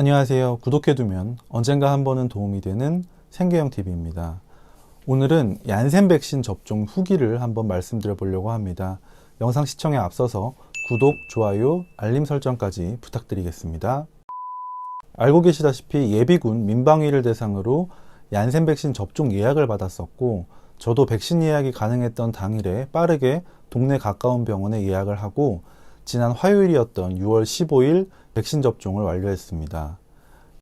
안녕하세요. 구독해두면 언젠가 한 번은 도움이 되는 생계형 TV입니다. 오늘은 얀센 백신 접종 후기를 한번 말씀드려 보려고 합니다. 영상 시청에 앞서서 구독, 좋아요, 알림 설정까지 부탁드리겠습니다. 알고 계시다시피 예비군 민방위를 대상으로 얀센 백신 접종 예약을 받았었고 저도 백신 예약이 가능했던 당일에 빠르게 동네 가까운 병원에 예약을 하고 지난 화요일이었던 6월 15일 백신 접종을 완료했습니다.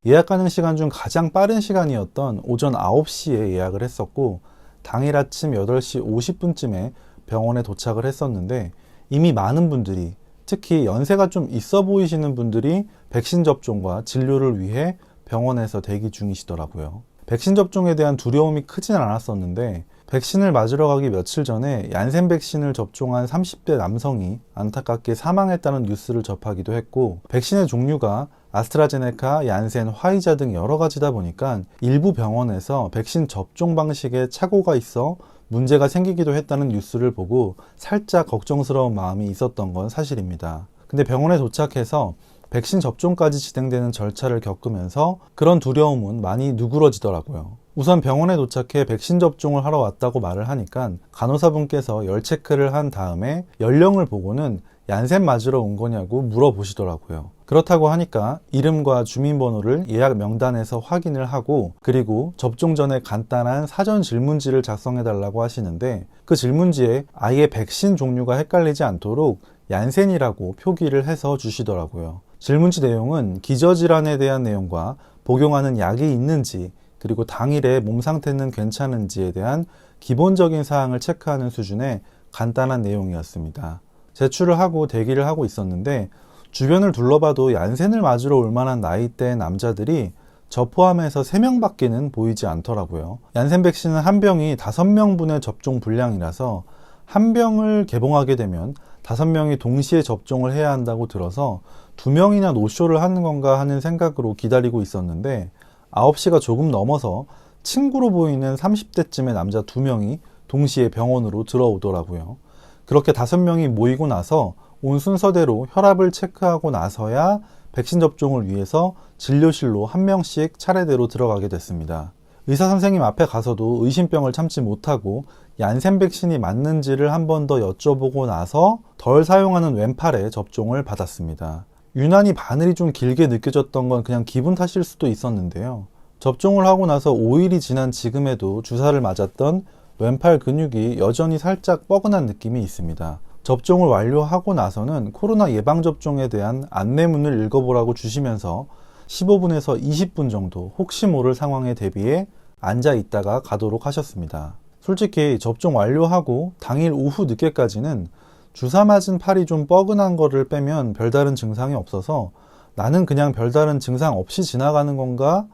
예약 가능 시간 중 가장 빠른 시간이었던 오전 9시에 예약을 했었고 당일 아침 8시 50분쯤에 병원에 도착을 했었는데 이미 많은 분들이 특히 연세가 좀 있어 보이시는 분들이 백신 접종과 진료를 위해 병원에서 대기 중이시더라고요. 백신 접종에 대한 두려움이 크진 않았었는데 백신을 맞으러 가기 며칠 전에 얀센 백신을 접종한 30대 남성이 안타깝게 사망했다는 뉴스를 접하기도 했고 백신의 종류가 아스트라제네카, 얀센, 화이자 등 여러 가지다 보니까 일부 병원에서 백신 접종 방식에 착오가 있어 문제가 생기기도 했다는 뉴스를 보고 살짝 걱정스러운 마음이 있었던 건 사실입니다. 근데 병원에 도착해서 백신 접종까지 진행되는 절차를 겪으면서 그런 두려움은 많이 누그러지더라고요. 우선 병원에 도착해 백신 접종을 하러 왔다고 말을 하니까 간호사분께서 열 체크를 한 다음에 연령을 보고는 얀센 맞으러 온 거냐고 물어보시더라고요. 그렇다고 하니까 이름과 주민번호를 예약 명단에서 확인을 하고 그리고 접종 전에 간단한 사전 질문지를 작성해 달라고 하시는데 그 질문지에 아예 백신 종류가 헷갈리지 않도록 얀센이라고 표기를 해서 주시더라고요. 질문지 내용은 기저질환에 대한 내용과 복용하는 약이 있는지 그리고 당일에 몸 상태는 괜찮은지에 대한 기본적인 사항을 체크하는 수준의 간단한 내용이었습니다. 제출을 하고 대기를 하고 있었는데 주변을 둘러봐도 얀센을 맞으러 올 만한 나이대 남자들이 저 포함해서 3명밖에는 보이지 않더라고요. 얀센 백신은 한 병이 5명분의 접종 분량이라서 한 병을 개봉하게 되면 5명이 동시에 접종을 해야 한다고 들어서 2명이나 노쇼를 하는 건가 하는 생각으로 기다리고 있었는데 9시가 조금 넘어서 친구로 보이는 30대쯤의 남자 2명이 동시에 병원으로 들어오더라고요. 그렇게 5명이 모이고 나서 온 순서대로 혈압을 체크하고 나서야 백신 접종을 위해서 진료실로 한 명씩 차례대로 들어가게 됐습니다. 의사 선생님 앞에 가서도 의심병을 참지 못하고 얀센 백신이 맞는지를 한 번 더 여쭤보고 나서 덜 사용하는 왼팔에 접종을 받았습니다. 유난히 바늘이 좀 길게 느껴졌던 건 그냥 기분 탓일 수도 있었는데요. 접종을 하고 나서 5일이 지난 지금에도 주사를 맞았던 왼팔 근육이 여전히 살짝 뻐근한 느낌이 있습니다. 접종을 완료하고 나서는 코로나 예방접종에 대한 안내문을 읽어보라고 주시면서 15분에서 20분 정도 혹시 모를 상황에 대비해 앉아 있다가 가도록 하셨습니다. 솔직히 접종 완료하고 당일 오후 늦게까지는 주사 맞은 팔이 좀 뻐근한 거를 빼면 별다른 증상이 없어서 나는 그냥 별다른 증상 없이 지나가는 건가?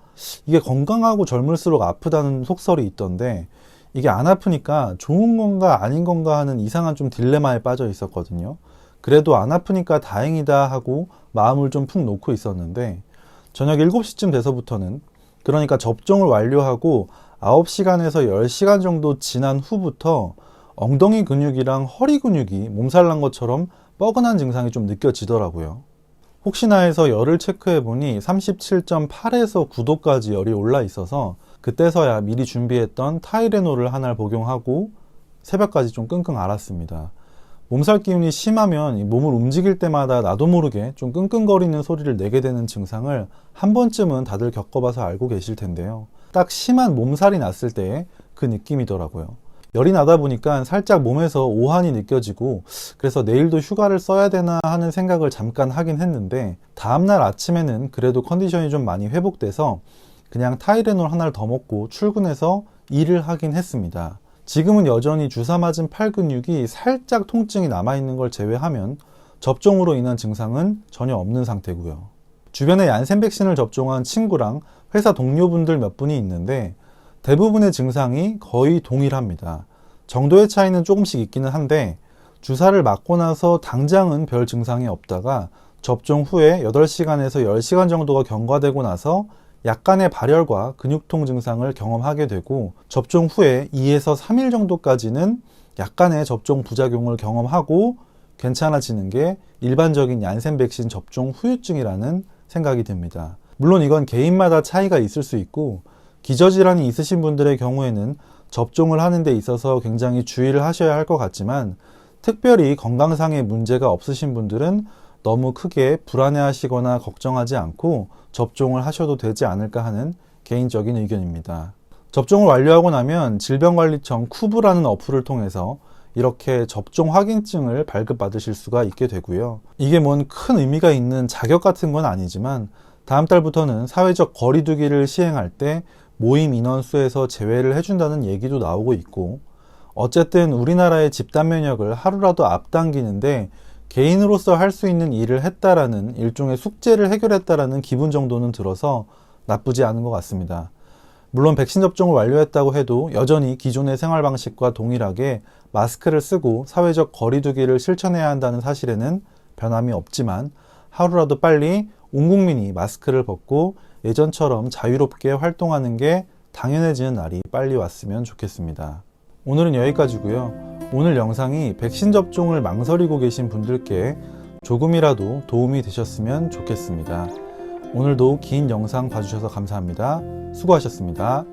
이게 건강하고 젊을수록 아프다는 속설이 있던데 이게 안 아프니까 좋은 건가 아닌 건가 하는 이상한 좀 딜레마에 빠져 있었거든요. 그래도 안 아프니까 다행이다 하고 마음을 좀 푹 놓고 있었는데 저녁 7시쯤 돼서부터는 그러니까 접종을 완료하고 9시간에서 10시간 정도 지난 후부터 엉덩이 근육이랑 허리 근육이 몸살 난 것처럼 뻐근한 증상이 좀 느껴지더라고요. 혹시나 해서 열을 체크해 보니 37.8에서 9도까지 열이 올라 있어서 그때서야 미리 준비했던 타이레놀을 하나를 복용하고 새벽까지 좀 끙끙 앓았습니다. 몸살 기운이 심하면 몸을 움직일 때마다 나도 모르게 좀 끙끙거리는 소리를 내게 되는 증상을 한 번쯤은 다들 겪어봐서 알고 계실 텐데요. 딱 심한 몸살이 났을 때그 느낌이더라고요. 열이 나다 보니까 살짝 몸에서 오한이 느껴지고 그래서 내일도 휴가를 써야 되나 하는 생각을 잠깐 하긴 했는데 다음날 아침에는 그래도 컨디션이 좀 많이 회복돼서 그냥 타이레놀 하나를 더 먹고 출근해서 일을 하긴 했습니다. 지금은 여전히 주사 맞은 팔 근육이 살짝 통증이 남아있는 걸 제외하면 접종으로 인한 증상은 전혀 없는 상태고요. 주변에 얀센 백신을 접종한 친구랑 회사 동료분들 몇 분이 있는데 대부분의 증상이 거의 동일합니다. 정도의 차이는 조금씩 있기는 한데 주사를 맞고 나서 당장은 별 증상이 없다가 접종 후에 8시간에서 10시간 정도가 경과되고 나서 약간의 발열과 근육통 증상을 경험하게 되고 접종 후에 2에서 3일 정도까지는 약간의 접종 부작용을 경험하고 괜찮아지는 게 일반적인 얀센 백신 접종 후유증이라는 생각이 듭니다. 물론 이건 개인마다 차이가 있을 수 있고 기저질환이 있으신 분들의 경우에는 접종을 하는 데 있어서 굉장히 주의를 하셔야 할 것 같지만 특별히 건강상의 문제가 없으신 분들은 너무 크게 불안해 하시거나 걱정하지 않고 접종을 하셔도 되지 않을까 하는 개인적인 의견입니다. 접종을 완료하고 나면 질병관리청 쿠브라는 어플을 통해서 이렇게 접종 확인증을 발급받으실 수가 있게 되고요. 이게 뭔 큰 의미가 있는 자격 같은 건 아니지만 다음 달부터는 사회적 거리두기를 시행할 때 모임 인원수에서 제외를 해준다는 얘기도 나오고 있고 어쨌든 우리나라의 집단 면역을 하루라도 앞당기는데 개인으로서 할 수 있는 일을 했다라는 일종의 숙제를 해결했다라는 기분 정도는 들어서 나쁘지 않은 것 같습니다. 물론 백신 접종을 완료했다고 해도 여전히 기존의 생활 방식과 동일하게 마스크를 쓰고 사회적 거리두기를 실천해야 한다는 사실에는 변함이 없지만 하루라도 빨리 온 국민이 마스크를 벗고 예전처럼 자유롭게 활동하는 게 당연해지는 날이 빨리 왔으면 좋겠습니다. 오늘은 여기까지고요. 오늘 영상이 백신 접종을 망설이고 계신 분들께 조금이라도 도움이 되셨으면 좋겠습니다. 오늘도 긴 영상 봐주셔서 감사합니다. 수고하셨습니다.